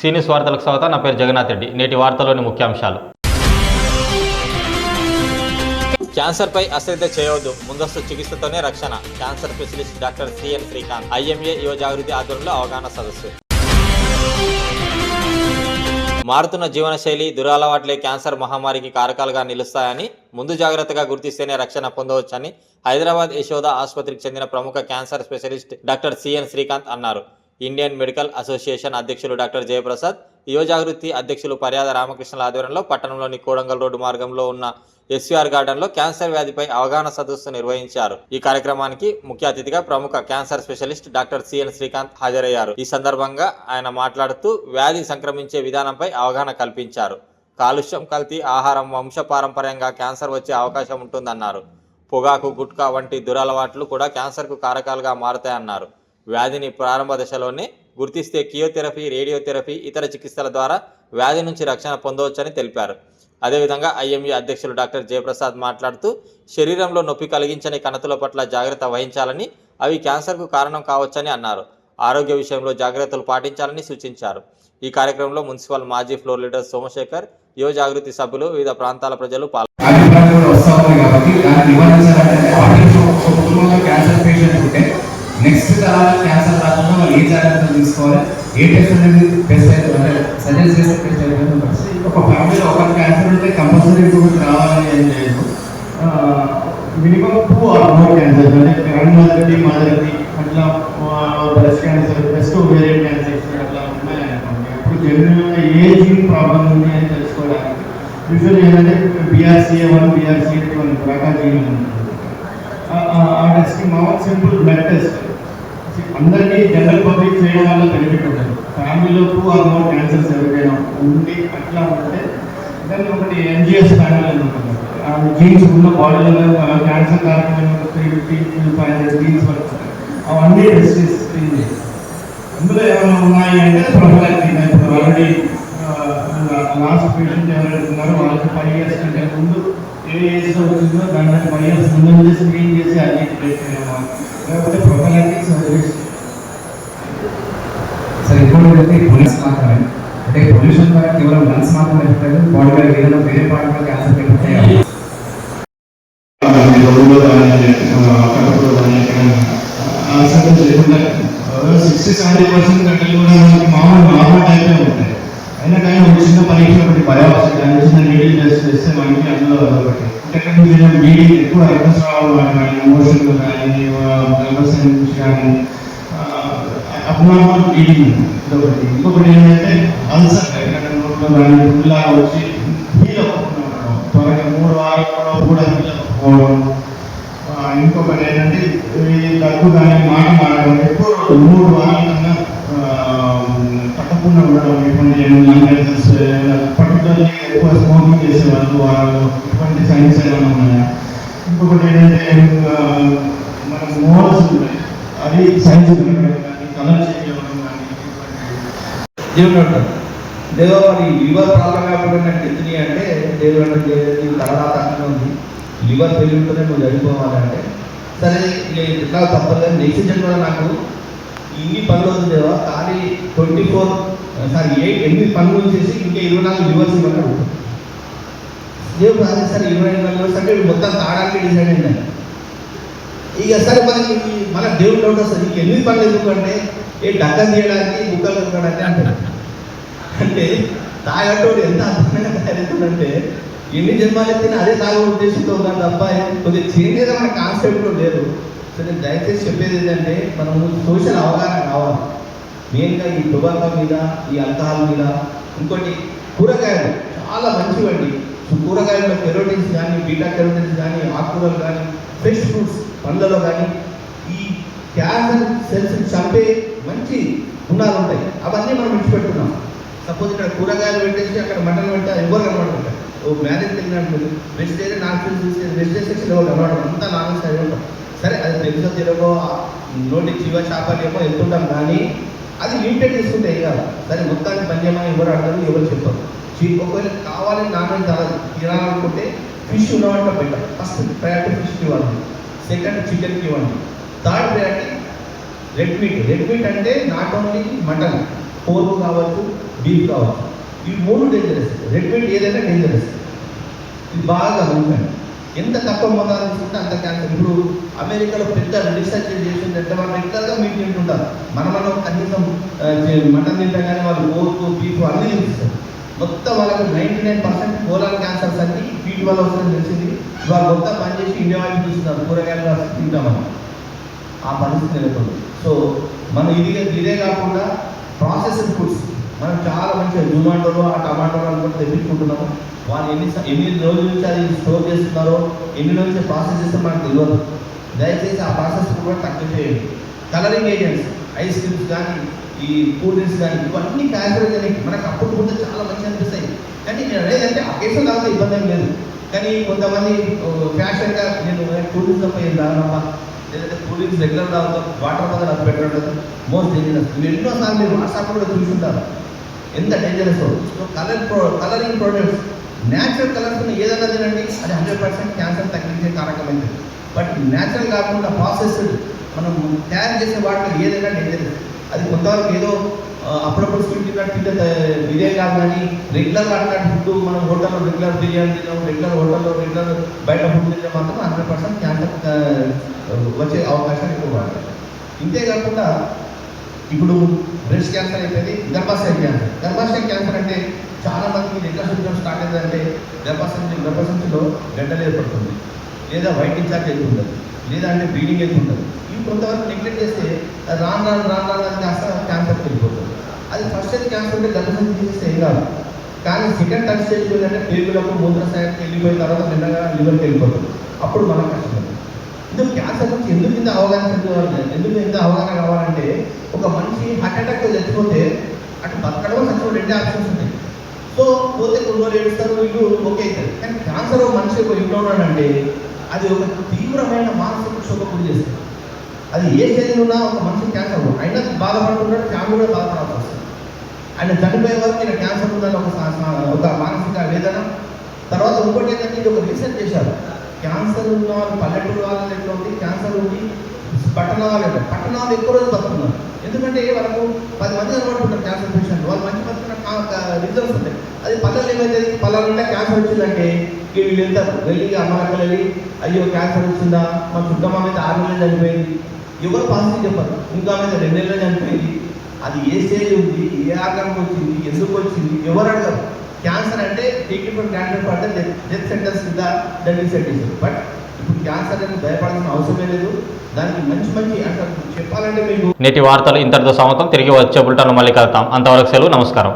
సీనియస్ వార్తలకు స్వాగతం నా పేరు జగన్నాథ్ రెడ్డి. నేటి వార్తలోని ముఖ్యాంశాలు. క్యాన్సర్పై అశ్రద్ధ చేయవద్దు. ముందస్తు చికిత్సతోనే రక్షణ. Cancer specialist doctor CN Srikanth. IMA యువ జాగృతి ఆధ్వర్యంలో అవగాహన సదస్సు. మారుతున్న జీవనశైలి దురలవాట్లే క్యాన్సర్ మహమ్మారికి కారకాలుగా నిలుస్తాయని ముందు జాగ్రత్తగా గుర్తిస్తేనే రక్షణ పొందవచ్చని హైదరాబాద్ యశోద ఆసుపత్రికి చెందిన ప్రముఖ cancer specialist doctor CN Srikanth అన్నారు. ఇండియన్ మెడికల్ అసోసియేషన్ అధ్యక్షులు డాక్టర్ జయప్రసాద్ యువజాగృతి అధ్యక్షులు పర్యాద రామకృష్ణల ఆధ్వర్యంలో పట్టణంలోని కోడంగల్ రోడ్డు మార్గంలో ఉన్న ఎస్వీఆర్ గార్డెన్లో క్యాన్సర్ వ్యాధిపై అవగాహన సదస్సు నిర్వహించారు. ఈ కార్యక్రమానికి ముఖ్య అతిథిగా ప్రముఖ cancer specialist doctor CN Srikanth హాజరయ్యారు. ఈ సందర్భంగా ఆయన మాట్లాడుతూ వ్యాధి సంక్రమించే విధానంపై అవగాహన కల్పించారు. కాలుష్యం కల్తీ ఆహారం వంశపారంపర్యంగా క్యాన్సర్ వచ్చే అవకాశం ఉంటుందన్నారు. పొగాకు గుట్కా వంటి దురలవాట్లు కూడా క్యాన్సర్కు కారకాలుగా మారుతాయన్నారు. వ్యాధిని ప్రారంభ దశలోనే గుర్తిస్తే కియోథెరపీ రేడియోథెరపీ ఇతర చికిత్సల ద్వారా వ్యాధి నుంచి రక్షణ పొందవచ్చని తెలిపారు. అదేవిధంగా ఐఎంఈ అధ్యక్షులు డాక్టర్ జయప్రసాద్ మాట్లాడుతూ శరీరంలో నొప్పి కలిగించని కణతుల పట్ల జాగ్రత్త వహించాలని అవి క్యాన్సర్కు కారణం కావచ్చని అన్నారు. ఆరోగ్య విషయంలో జాగ్రత్తలు పాటించాలని సూచించారు. ఈ కార్యక్రమంలో మున్సిపల్ మాజీ ఫ్లోర్ లీడర్ సోమశేఖర్ యువ జాగృతి సభ్యులు వివిధ ప్రాంతాల ప్రజలు పాల్గొన్నారు. అభిప్రాయాలు కూడా వస్తూ ఉన్నాయి కాబట్టి దాన్ని నివారించాలంటే ఆల్రెడీ ఒక కుటుంబంలో క్యాన్సర్ పేషెంట్ ఉంటే నెక్స్ట్ తరాలు క్యాన్సర్ రాకుండా వాళ్ళు ఏ జాగ్రత్తలు తీసుకోవాలి ఏ టెస్ట్ అనేది బెస్ట్ అయితే అంటే సజెస్ట్ చేసే టెస్ట్ అయితే ఒక ఫ్యామిలీలో ఒకరికి క్యాన్సర్ ఉంటే కంపల్సరీ ఇంకొకటి రావాలని ఏం లేదు minimum two or more cancer అంటే గ్రాండ్ మదర్ది మదర్ది అట్లా breast cancer breast ovarian cancer అట్లా ఉన్నాయనుకోండి అప్పుడు జనరల్గా ఏ జీన్ ప్రాబ్లం ఉంది అని తెలుసుకోవడానికి యూజువల్ ఏంటంటే బీఆర్సీఏ వన్ బీఆర్సీఏ టూ అని రకాల జీన్ ఉంటుంది ఆ- ఆ- ఆ టెస్ట్కి మామూలు సింపుల్ బ్లడ్ టెస్ట్ అందరికీ జనరల్ పబ్లిక్ చేయడం వల్ల బెనిఫిట్ ఉంటుంది ఫ్యామిలీలోపు టూ క్యాన్సర్స్ ఎవరికైనా ఉండి అట్లా ఉంటే దాన్ని ఒకటి ఎన్జిఎస్ ప్యానల్ అని ఉంటుంది. ఆ జీన్స్ ఉన్న బాడీలో క్యాన్సర్ కారణమైన three fifty five hundred genes వరకు అవన్నీ టెస్ట్ చేసి screen అందులో ఏమైనా ఉన్నాయి అంటే ప్రొఫైలాక్టిక్ ఇప్పుడు ఆల్రెడీ లాస్ట్ పేషెంట్ ఎవరైతే ఉన్నారో వాళ్ళకి ఫైవ్ ఇయర్స్ కంటే ముందు ఏ ఏజ్లో వచ్చిందో దాని ఫైవ్ ఇయర్స్ ముందు స్క్రీన్ చేసి లేకపోతే ప్రొఫైలాక్టిక్ సర్వీస్ సరే ఇంకోటి అయితే పొల్యూషన్ మాత్రమే అంటే పొల్యూషన్ ద్వారా కేవలం లంగ్స్ మాత్రమే ఎఫెక్ట్ అయ్యింది బాడీలో ఏదైనా వేరే పార్ట్లో క్యాన్సర్ ఎఫెక్ట్ అయ్యాయి రోజులో కానీ కడుపులో కానీ అసలు లేకుండా సిక్స్టీ సెవెంటీ పర్సెంట్ గంటలు కూడా మనకి మామూలు నార్మల్ టైపే ఉంటాయి అయినా కానీ ఒక చిన్న పరీక్ష ఒకటి బయోప్సీ చిన్న నీడిల్ టెస్ట్ చేస్తే మనకి అందులో ఒకటి అంటే మీడియం ఎక్కువ రక్తస్రావం కానీ ఎమోషన్ కానీ నర్వస్ కానీ అబ్నార్మల్ బ్లీడింగ్ ఇదొకటి. ఇంకొకటి ఏంటంటే అల్సర్ ఎక్కడ నోట్లో కానీ పుల్లా వచ్చి హీల్ అవ్వకుండా త్వరగా మూడు వారాల్లో కూడా హీల్ అవ్వకపోవడం ఇంకొకటి ఏంటంటే ఈ దగ్గు కానీ మాట మారడం ఎక్కువ ఇంకొకటి ఏంటంటే మన మోడల్స్ ఉంటాయి అది సైన్స్ కలర్ చేంజ్ అవ్వడం కానీ దేవుడు అంటారు దేవ మరి లివర్ ప్రాబ్లం కాకుండా నాకు ఎత్తుని అంటే దేవుడు అంటే తర్వాత అక్కడ ఉంది. లివర్ పెళ్ళి నువ్వు చనిపోవాలంటే సరే ఇక తప్పలేదు నెక్స్ట్ జన్మలో నాకు ఇన్ని పనులు వద్దు దేవా. కానీ ట్వంటీ ఫోర్ సారీ ఎయిట్ ఎనిమిది పనులు చేసి ఇంకా ఇరవై నాలుగు లివర్స్ ఇవ్వని దేవుడు అదే సరే ఇరవై ఐదు లివర్స్ అంటే మొత్తం తాడానికి డిసైడ్ అయింది ఇక సరే మనకి మన దేవుడు డౌట్ వస్తుంది ఇంక ఎనిమిది పనులు ఎందుకంటే ఏ డక్క తీయడానికి బుక్కలు ఎందుకంటే అంటాడు. అంటే తాగటోడు ఎంత అద్భుతంగా తయారవుతుందంటే ఎన్ని జన్మాలు ఎత్తినా అదే తాగే ఉద్దేశంతో ఉన్నాడు తప్ప కొద్దిగా చేంజ్ అయితే మన కాన్సెప్ట్లో లేదు. సో నేను దయచేసి చెప్పేది ఏంటంటే మనము సోషల్ అవగాహన కావాలి. మెయిన్గా ఈ టొబాకో మీద ఈ అల్కహాల్ మీద ఇంకోటి కూరగాయలు చాలా మంచివండి. కూరగాయల్లో కెరోటిన్స్ కానీ బీటా కెరోటిన్స్ కానీ ఆకుకూరలు కానీ ఫ్రెష్ ఫ్రూట్స్ పండ్లలో కానీ ఈ క్యాన్సర్ సెల్స్ చంపే మంచి గుణాలు ఉంటాయి. అవన్నీ మనం విడిచిపెట్టుకున్నాం. సపోజ్ ఇక్కడ కూరగాయలు పెట్టేసి అక్కడ మటన్ పెట్టా ఎవరు కనబడుతుంటారు ఓ మ్యారేజ్ తిరిగినట్టు vegetarian non veg vegetarian section ఎవరు కనబడరు. అంతా నాన్ వెజ్ అయి ఉంటాం. సరే అది తెలుసో తెలియకో నోటి జీవ చేపలు ఏమో వెళ్తుంటాం కానీ అది లిమిటెడ్ చేసుకుంటే ఏం కాదు. సరే మొత్తానికి పని చేయమని ఎవరు అడగరు ఎవరు చెప్పరు. ఒకవేళ కావాలని నాన్ వెజ్ తినాలనుకుంటే ఫిష్ ఉన్నవంట బెటర్ ఫస్ట్ ప్రయారిటీ ఫిష్కి ఇవ్వండి సెకండ్ చికెన్కి ఇవ్వండి third priority red meat red meat అంటే నాట్ ఓన్లీ మటన్ పోర్క్ కావచ్చు బీఫ్ కావచ్చు. ఇవి మూడు డేంజరస్ రెడ్ మీట్ ఏదైనా డేంజరస్ ఇది బాగా గమనించండి ఎంత తక్కువ మోతాదు తీసుకుంటే అంత క్యాన్సర్ ఇప్పుడు అమెరికాలో పెద్ద రీసెర్చ్ చేసిందంటే వాళ్ళు రెగ్యులర్గా మీట్ తింటుంటారు. మన మనం కనీసం మటన్ తింటాం కానీ వాళ్ళు పోర్కు బీఫ్ అన్నీ తింటారు మొత్తం వాళ్ళకి ninety nine percent colon cancers అన్ని వీటి వల్ల వస్తుందని తెలిసింది. వాళ్ళు మొత్తం పనిచేసి ఇండియా వాళ్ళు చూస్తున్నారు. కూరగాయలు తింటామని. ఆ పరిస్థితి నెలకొంది. సో మనం ఇది ఇదే కాకుండా ప్రాసెస్డ్ ఫుడ్స్ మనం చాలా మంచిగా జొమాటోలో ఆ టమాటోలో అనుకుంటే తెప్పించుకుంటున్నాము. వాళ్ళు ఎన్ని ఎన్ని రోజుల నుంచి అది స్టోర్ చేస్తున్నారో ఎన్ని రోజుల నుంచి ప్రాసెస్ చేస్తే మనకు తెలియదు. దయచేసి ఆ ప్రాసెస్ కూడా తక్కువ చేయండి. కలరింగ్ ఏజెంట్స్ ఐస్ క్రీమ్స్ కానీ ఈ కూల్ డ్రింక్స్ కానీ ఇవన్నీ క్యాన్సర్ మనకు అప్పుడు ముందు చాలా మంచి అనిపిస్తాయి. కానీ నేను లేదంటే ఆ కేసులు ఇబ్బంది ఏం లేదు. కానీ కొంతమంది ఫ్యాషన్గా నేను కూల్ డ్రింక్స్ తప్ప ఏం తాగనమ్మా లేదంటే కూల్ డ్రింక్స్ రెగ్యులర్ తాగుతాం వాటర్ బదులు అది బెటర్ మోస్ట్ డేంజరస్ మీరు ఎన్నోసార్లు మీరు వాట్సాప్ కూడా చూసుంటారు ఎంత dangerous so colour pro colouring products natural colours ఏదైనా తినండి అది హండ్రెడ్ పర్సెంట్ క్యాన్సర్ తగ్గించే కారకమైంది బట్ న్యాచురల్ కాకుండా ప్రాసెస్డ్ మనం తయారు చేసే వాటిలో ఏదైనా డేంజరస్ అది కొంతవరకు ఏదో అప్పుడప్పుడు స్వీట్ తిన్నట్టు తింటే ఇదే కాదు కానీ రెగ్యులర్గా అట్లాంటి ఫుడ్ మనం హోటల్లో రెగ్యులర్ బిర్యానీ తిన్నాం రెగ్యులర్ హోటల్లో రెగ్యులర్ బయట ఫుడ్ తింటే మాత్రం హండ్రెడ్ పర్సెంట్ క్యాన్సర్ వచ్చే అవకాశాలు ఎక్కువ పడతాయి. ఇంతే కాకుండా ఇప్పుడు బ్రెస్ట్ క్యాన్సర్ అయిపోయింది గర్భాశయ క్యాన్సర్ గర్భాశయ క్యాన్సర్ అంటే చాలా మందికి ఎట్లా సిమ్టమ్ స్టార్ట్ అయిందంటే గర్భాశయం గర్భసంచిలో గడ్డలు ఏర్పడుతుంది. లేదా వైట్ అయితే ఉండదు. లేదా అంటే బ్లీడింగ్ అయితే ఉండదు. కొంతవరకు నెగ్లెక్ట్ చేస్తే రాను రాను రాను రాను అది కాస్త క్యాన్సర్కి వెళ్ళిపోతుంది. అది ఫస్ట్ అయితే క్యాన్సర్ ఉంటే గర్భం తీసేస్తే ఏం కాదు. కానీ సెకండ్ టచ్ స్టేజ్ ఏంటంటే పేగులకు మూత్రశాయానికి వెళ్ళిపోయిన తర్వాత నిన్నగా లివర్కి వెళ్ళిపోతుంది. అప్పుడు మనం కష్టం ఎందుకు క్యాన్సర్ గురించి ఎందుకు ఇంత అవగాహన పెంచుకోవాలి? ఎందుకు ఇంత అవగాహన కావాలంటే ఒక మనిషి హార్ట్ అటాక్ చచ్చిపోతే అటు బతకడం చచ్చిపోవడం రెండే ఆప్షన్స్ ఉంటాయి. సో పోతే కొన్ని రోజులు ఏడుస్తారు వీళ్ళు ఓకే అవుతారు. కానీ క్యాన్సర్ ఒక మనిషి ఒక ఇంట్లో ఉన్నాడంటే అది ఒక తీవ్రమైన మానసిక క్షోభ గురి చేస్తుంది. అది ఏ స్టేజ్లో ఉన్నా ఒక మనిషి క్యాన్సర్ అయినా బాధపడుతున్నాడు ఫ్యామిలీ కూడా బాధపడాల్సి వస్తుంది. ఆయన చనిపోయే వరకు నేను క్యాన్సర్ ఉందని ఒక ఒక మానసిక వేదన. తర్వాత ఇంకోటి ఏంటంటే ఇది ఒక రీసెర్చ్ చేశారు. క్యాన్సర్ ఉన్న వాళ్ళు పల్లెటూరు వాళ్ళు ఎట్లా ఉంది క్యాన్సర్ ఉంది పట్టణ వాళ్ళు ఎట్లా పట్టణ ఎక్కువ రోజులు బతుకున్నారు ఎందుకంటే వాళ్ళకు పది మంది కనబడుతుంటారు క్యాన్సర్ పేషెంట్ వాళ్ళు మంచి బతుకున్న రిజల్ట్స్ ఉంటాయి. అది పల్లెలు ఏమైతే పల్లెల్లో క్యాన్సర్ వచ్చిందండి వీళ్ళు వెళ్తారు. వెళ్ళి అమ్మలక్కలు వెళ్ళి అయ్యో క్యాన్సర్ వచ్చిందా? మా చుట్టమ్మ మీద ఆరు నెలలు చనిపోయింది. ఎవరు పాజిటివ్ చెప్పరు. ఇంకా మీద రెండు నెలలు చనిపోయింది. అది ఏ స్టేజ్ ఉంది? ఏ ఆకారంకి వచ్చింది? ఎందుకు వచ్చింది? ఎవరు అడగరు. క్యాన్సర్ అంటే ట్రీట్మెంట్ ఫర్ క్యాన్సర్ పడితే డెత్ సెంటర్స్ సెంటెన్స్ కింద డెత్ సెంటెన్స్ బట్ ఇప్పుడు క్యాన్సర్ అనేది భయపడాల్సిన అవసరమే లేదు. దానికి మంచి మంచి అంటే చెప్పాలంటే మీకు నేటి వార్తలు ఇంతటితో సమతం తిరిగి వచ్చే బుల్టాను మళ్ళీ కలుతాం అంతవరకు సెలవు. నమస్కారం.